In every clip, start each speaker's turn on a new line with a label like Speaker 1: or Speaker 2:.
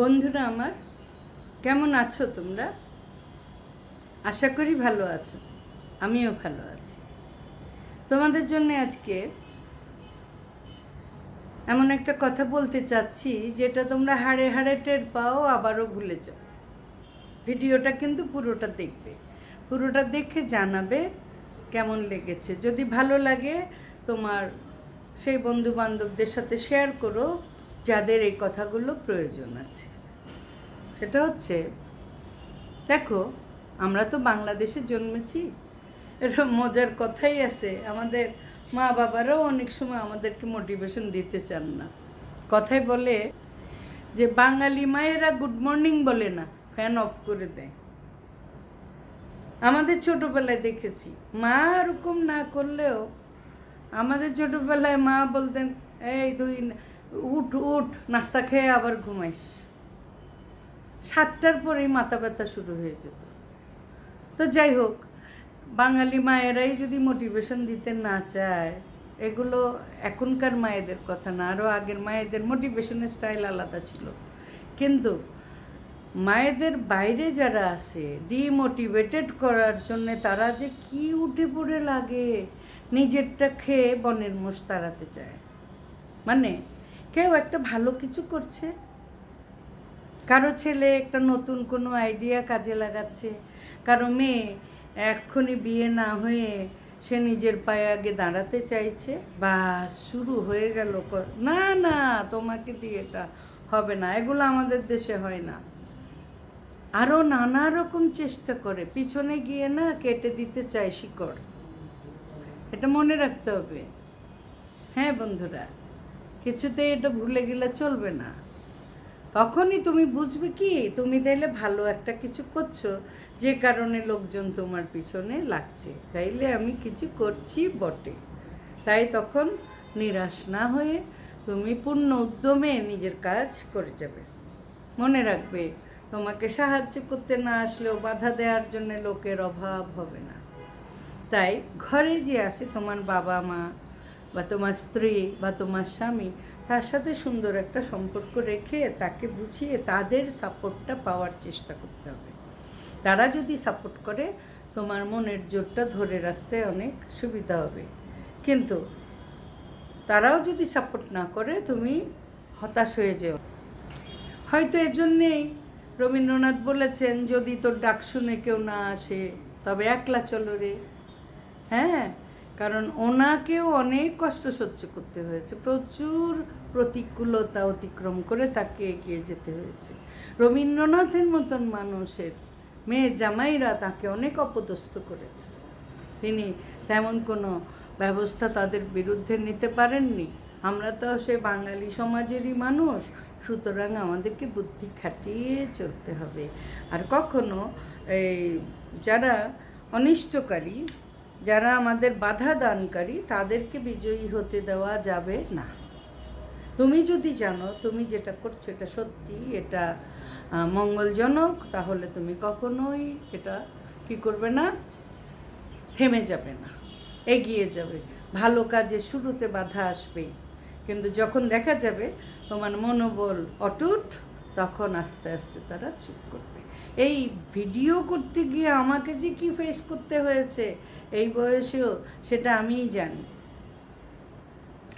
Speaker 1: বন্ধুরা আমার, কেমন আছো তোমরা? আশা করি ভালো আছো, আমিও ভালো আছি। তোমাদের জন্য আজকে এমন একটা কথা বলতে চাচ্ছি, যেটা তোমরা হাড়ে হাড়ে টের পাও, আবারও ভুলে যাও। ভিডিওটা কিন্তু পুরোটা দেখবে। পুরোটা দেখে জানাবে কেমন লেগেছে। যদি ভালো লাগে তোমার সেই বন্ধু বান্ধবদের সাথে শেয়ার করো যাদের এই কথাগুলো প্রয়োজন আছে। সেটা হচ্ছে, দেখো, আমরা তো বাংলাদেশে জন্মেছি এরকম মজার কথাই আছে। আমাদের মা বাবারাও অনেক সময় আমাদেরকে মোটিভেশন দিতে চান না। কথাই বলে যে, বাঙালি মায়েরা গুড মর্নিং বলে না ফ্যান অফ করে দেয়। আমাদের ছোটবেলায় দেখেছি, মা ওরকম না করলেও আমাদের ছোটবেলায় মা বলতেন, এই তুই উঠ উঠ, নাস্তা খেয়ে আবার ঘুমাইস। সাতটার পরেই মাথা ব্যথা শুরু হয়ে যেত। তো যাই হোক, বাঙালি মায়েরাই যদি মোটিভেশন দিতে না চায়, এগুলো এখনকার মায়েদের কথা না আরও আগের মায়েদের মোটিভেশনের স্টাইল আলাদা ছিল। কিন্তু মায়েদের বাইরে যারা আছে ডিমোটিভেটেড করার জন্যে তারা যে কি উঠে পড়ে লাগে, নিজেরটা খেয়ে বনের মোষ তাড়াতে চায়। মানে কেউ একটা ভালো কিছু করছে। কারও ছেলে একটা নতুন কোনো আইডিয়া কাজে লাগাচ্ছে, কারও মেয়ে এক্ষুনি বিয়ে না হয়ে সে নিজের পায়ে আগে দাঁড়াতে চাইছে বা শুরু হয়ে গেল না না, তোমাকে দিয়ে এটা হবে না, এগুলো আমাদের দেশে হয় না। আরও নানা রকম চেষ্টা করে, পিছনে গিয়ে না কেটে দিতে চায় শিকড়। এটা মনে রাখতে হবে। হ্যাঁ বন্ধুরা? কিছুতেই এটা ভুলে গেলে চলবে না। তখনই তুমি বুঝবে কি, তুমি তাইলে ভালো একটা কিছু করছ, যে কারণে লোকজন তোমার পিছনে লাগছে। তাইলে আমি কিছু করছি বটে। তাই তখন নিরাশ না হয়ে তুমি পূর্ণ উদ্যমে নিজের কাজ করে যাবে। মনে রাখবে, তোমাকে সাহায্য করতে না আসলেও বাধা দেওয়ার জন্য লোকের অভাব হবে না। তাই ঘরে যে আছে তোমার বাবা মা বা তোমার স্ত্রী বা তোমার স্বামী, তার সাথে সুন্দর একটা সম্পর্ক রেখে তাকে বুঝিয়ে তাদের সাপোর্টটা পাওয়ার চেষ্টা করতে হবে। তারা যদি সাপোর্ট করে, তোমার মনের জোরটা ধরে রাখতে অনেক সুবিধা হবে। কিন্তু তারাও যদি সাপোর্ট না করে, তুমি হতাশ হয়ে যেও। হয়তো এজন্যেই রবীন্দ্রনাথ বলেছেন, যদি তোর ডাক শুনে কেউ না আসে, তবে একলা চলো রে। হ্যাঁ? কারণ ওনাকেও অনেক কষ্ট সহ্য করতে হয়েছে। প্রচুর প্রতিকূলতা অতিক্রম করে তাকে এগিয়ে যেতে হয়েছে। রবীন্দ্রনাথের মতন মানুষের মেয়ে জামাইরা তাকে অনেক অপদস্থ করেছে। তিনি তেমন কোনো ব্যবস্থা তাদের বিরুদ্ধে নিতে পারেননি। আমরা তো সে বাঙালি সমাজেরই মানুষ, সুতরাং আমাদেরকে বুদ্ধি খাটিয়ে চলতে হবে। আর কখনো এই যারা অনিষ্টকারী যারা আমাদের বাধা দানকারী, তাদেরকে বিজয়ী হতে দেওয়া যাবে না। তুমি যদি জানো, তুমি যেটা করছ, এটা সত্যি, এটা মঙ্গলজনক, তাহলে তুমি কখনোই এটা কি করবে না? থেমে যাবে না। এগিয়ে যাবে। ভালো কাজে শুরুতে বাধা আসবেই। কিন্তু যখন দেখা যাবে, তোমার মনোবল অটুট তখন আস্তে আস্তে তারা চুপ করবে। এই ভিডিও করতে গিয়ে আমাকে যে কি ফেস করতে হয়েছে এই বয়সেও সেটা আমিই জানি।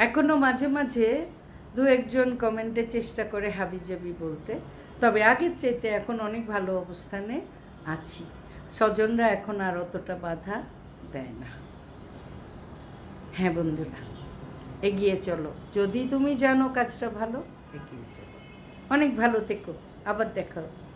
Speaker 1: এখনও মাঝে মাঝে দু একজন কমেন্টে চেষ্টা করে হাবিজাবি বলতে, তবে আগের চাইতে এখন অনেক ভালো অবস্থানে আছি। স্বজনরা এখন আর অতটা বাধা দেয় না। হ্যাঁ বন্ধুরা, এগিয়ে চলো। যদি তুমি জানো কাজটা ভালো, এগিয়ে চলো। অনেক ভালো থেকো আবার দেখা হবে।